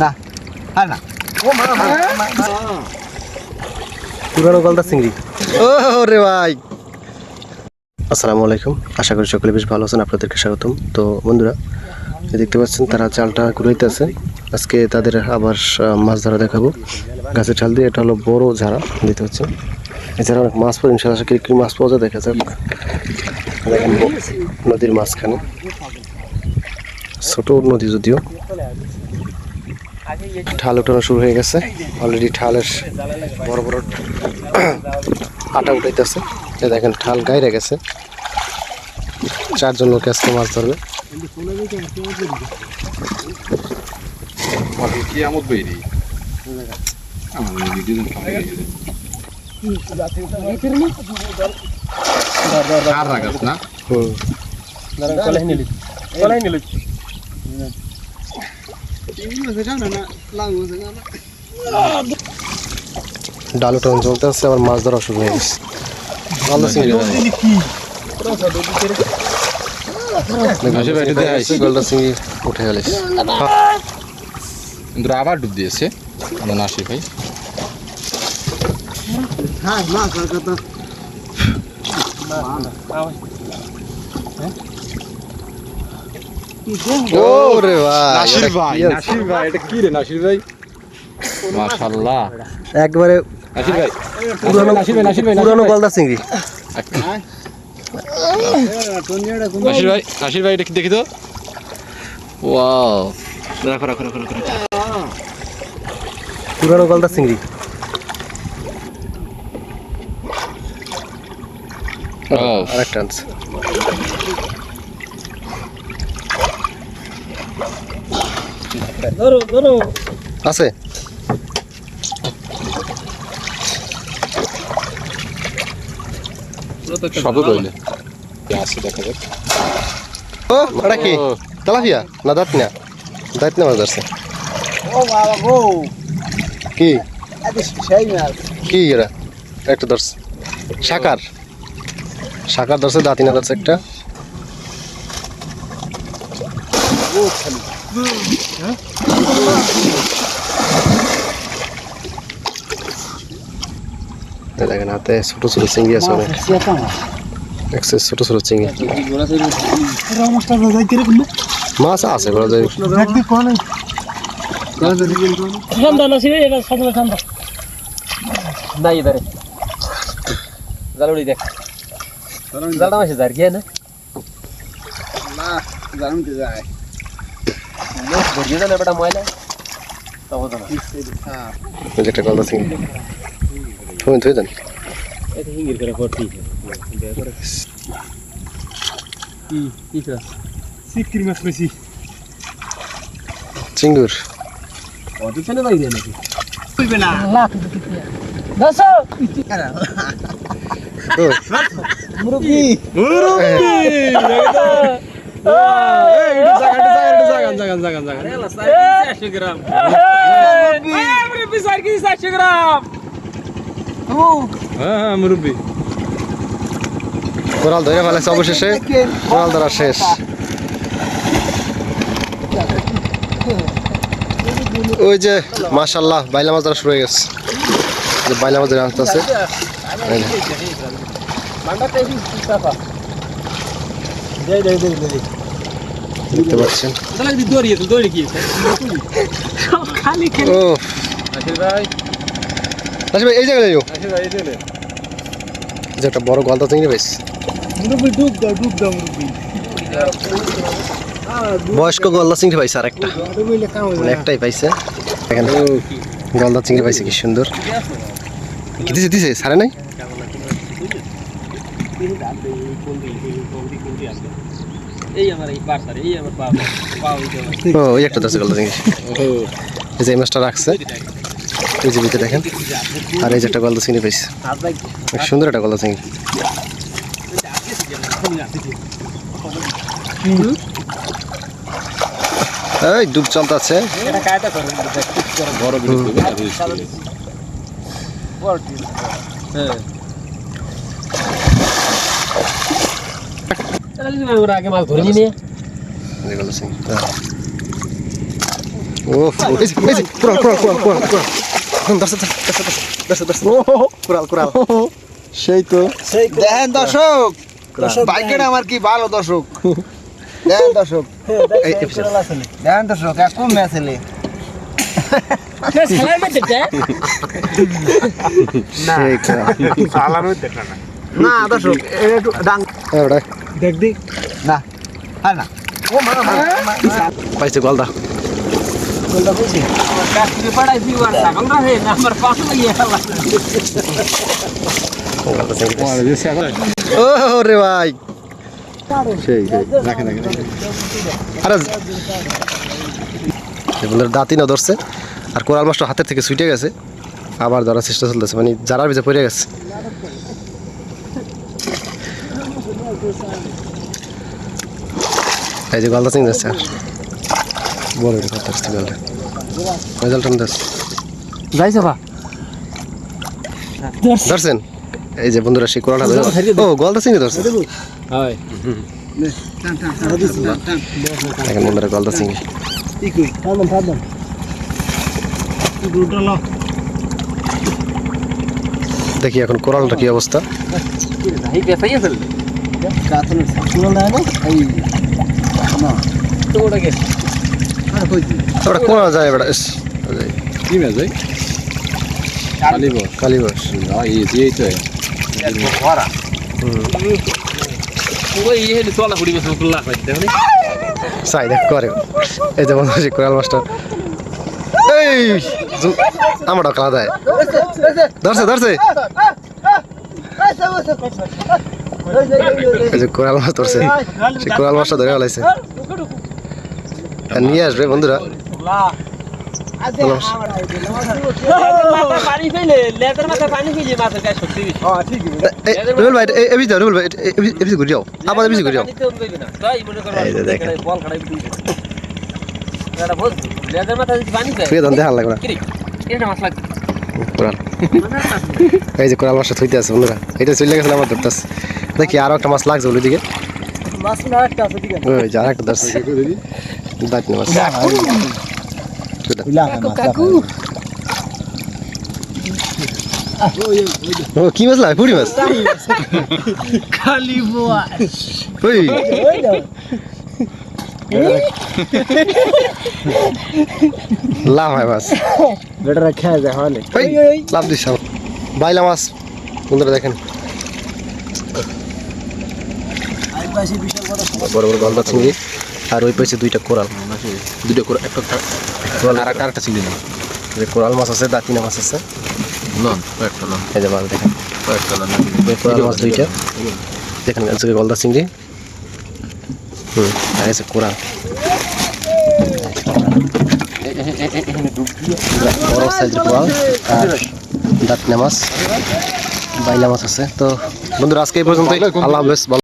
না আর না। পুরানো গলদা চিংড়ি। ও রে ভাই। আসসালামু আলাইকুম। আশা করি সকলে বেশ ভালো আছেন আপনাদেরকে স্বাগতম। তো বন্ধুরা দেখতে পাচ্ছেন তারা চালটা ঘুরাইতে আছে। আজকে তাদের আবার মাছ ধরা দেখাবো। গাছের চাল দিয়ে এটা হলো বড় ঝাড়া দিতে হচ্ছে এছাড়া অনেক মাছ পাওয়া ইনশাল্লাহ কি কি মাছ পাওয়া যায় দেখা যাক। দেখেন নদীর মাঝখানে। ছোট নদী যদিও। ঠাল উঠানো শুরু হয়ে গেছে। অলরেডি ঠালের বড় বড় আটা উঠাইতেছে। দেখেন ঠাল গাইরে গেছে। চারজন লোক আজকে মাছ ধরবে। না? ডাল উঠানো চলতে আসছে আবার মাছ ধরা শুরু হয়ে গেছে ভালো চিংড়ি উঠে গেলে কিন্তু আবার ডুব দিয়েছে আমার নাসির ভাই হ্যাঁ কথা ও রে ভাই এটা কি আছে? নাসির ভাই এটা কি রে নাসির ভাই? মাশাআল্লাহ। একবারে নাসির ভাই। পুরানো নাসির ভাই নাসির ভাই পুরানো গলদা চিংড়ি। নাসির ভাই নাসির ভাই এটা কি দেখি তো? ওয়াও। রাখো রাখো রাখো রাখো পুরানো গলদা চিংড়ি। ও আরেকটা আনছে আছে। শব্দ কইলে। আছে দেখা যাক। ও এটা কি? তেলাপিয়া না দাঁত না। দাঁত না মাছ ধরছে ও বাবা গো। কি? এত সেই মাছ কি এরা? একটা ধরছে। সাকার। সাকার ধরছে দাঁতিনা ধরছে একটা। দেখেন হাতে ছোট ছোট চিংড়ি আছে অনেক। একশো ছোট মাছ আছে বলা যায় ঠান্ডা না ছিল এটা লোক ভরিয়ে দেন বেটা ময়লা তখন না হ্যাঁ এই যে একটা গলদা চিংড়ি তুমি ধুয়ে দেন এটা হিঙ্গির করে ভর্তি কি কি করা সিকির মাছ বেশি চিংড়ুর অত পেলে বাইরে নাকি বুঝবে না দশ ও, মুরব্বি হ্যাঁ হ্যাঁ মুরব্বী। কোরাল ধরে ফেলেছে অবশেষে। কোরাল ধরা শেষ। ওই যে মাশাল্লাহ বাইলা মাছ ধরা শুরু হয়ে গেছে। যে বাইলা মাছ ধরে আনতে আছে এই যে, দেখতে পাচ্ছেন ও। নাসির ভাই। এই জায়গায় যাও যে একটা বড় গলদা চিংড়ি মুরব্বি বয়স্ক গলদা চিংড়ি পাইছে আর একটা। মানে একটাই পাইছে। দেখেন গলদা চিংড়ি পাইছে কি সুন্দর। দিছে দিছে? সারে নাই? এই আমার এই পার এই আমার পা পা ও ওই একটা ধরছে গলদা চিংড়ি এই যে মাছটা রাখছে এই যে ভিতরে দেখেন। আর এই যে একটা গলদা চিংড়ি পাইছে সুন্দর একটা গলদা চিংড়ি। এই ডুব চলতে আছে এটা কায়দা করে বড় ভিডিও করবে আর রিস্ক হ্যাঁ। আমরা আগে মাছ ধরে নিয়ে এই গলদা চিংড়ি হ্যাঁ। যে, কুড়াল কুড়াল কুড়াল কুড়াল কুড়াল। দর্শক দর্শক দর্শক দর্শক কুড়াল কুড়াল। সেই তো। দেখেন দর্শক বাইকের আমার কি ভালো দর্শক? দেখেন দর্শক। পিছনে। দেখেন দর্শক সেই কুড়াল। না দর্শক দেখ দি না। আর না। ও মা মা পাইছে গলদা। গলদা চিংড়ি। ও রে ভাই। সেই সেই রাখেন রাখেন আরে বন্ধুরা দাঁতই না ধরছে আর কোরাল মাছটা হাতের থেকে ছুটে গেছে আবার ধরার চেষ্টা চলতেছে মানে যারার ভিতরে পড়ে গেছে। এই যে গলদা চিং যাচ্ছে আর বড় এটা কত আসছে গলদা। রেজাল্ট দাস যাইছে বা ধরছেন? এই যে বন্ধুরা সেই কোরালটা ধরে ও গলদা চিংড়ি ধরছে হয়। এখন বন্ধুরা গলদা চিংড়ি। দেখি এখন কোরালটা কি অবস্থা। এই পেছাই আছে কাতল শুনো না না এই না তো ওটা কে আর কই দি ওটা কোন যায় বেটা ইস, কি ম্যাচ ভাই কালি বস কালী বস এই এই তো ওরা ওই এই হলি তোলা ফুড়ি বসে কুল্লা করে দেখো চাই দেখ করে এই যে বন্ধু সেই কোরাল মাছটা এই আমারও কালা দেয় ধরছে ধরছে যে কোরাল মাছ ধরছে। সেই কোরাল মাছটা ধরে ফেলাইছে। নিয়ে আসবে বন্ধুরা। ঘুরে যাও। আবার ঘুরে যাও। এই যে কোরাল। মাছটা থইতে আছে বন্ধুরা। এটা চলে গেছে আমার ধরতেছে দেখি আরও একটা মাছ লাগছে ওইদিকে মাছ না একটা আছে ঠিক ওই যে আর একটা মাছ। কাকু ও কি মাছ লাগে পুরি মাছ? খালি বুয়া। ওই। লাভ হয় মাছ। বেটারা খেয়ে যায় হলে লাভ দিস বাইলা মাছ। বন্ধুরা দেখেন। বড় বড় গলদা চিংড়ি আর ওই পাশে দুইটা কোরাল। দুইটা করে একটা কোরাল আর একটা আরেকটা চিংড়ি না যে কোরাল মাছ আছে দাঁতিনা মাছ আছে। নন কয়েকটা নন। এই যে মাছ দেখেন। কয়েকটা নন। ওই কোরাল মাছ দুইটা। দেখেন আছে গলদা চিংড়ি। হুম আর আছে কোরাল। বড় সাইজের কোরাল আর দাঁতিনা মাছ। বাইলা মাছ আছে। তো বন্ধুরা আজকে এই পর্যন্তই। আল্লাহ হাফেজ। ভালো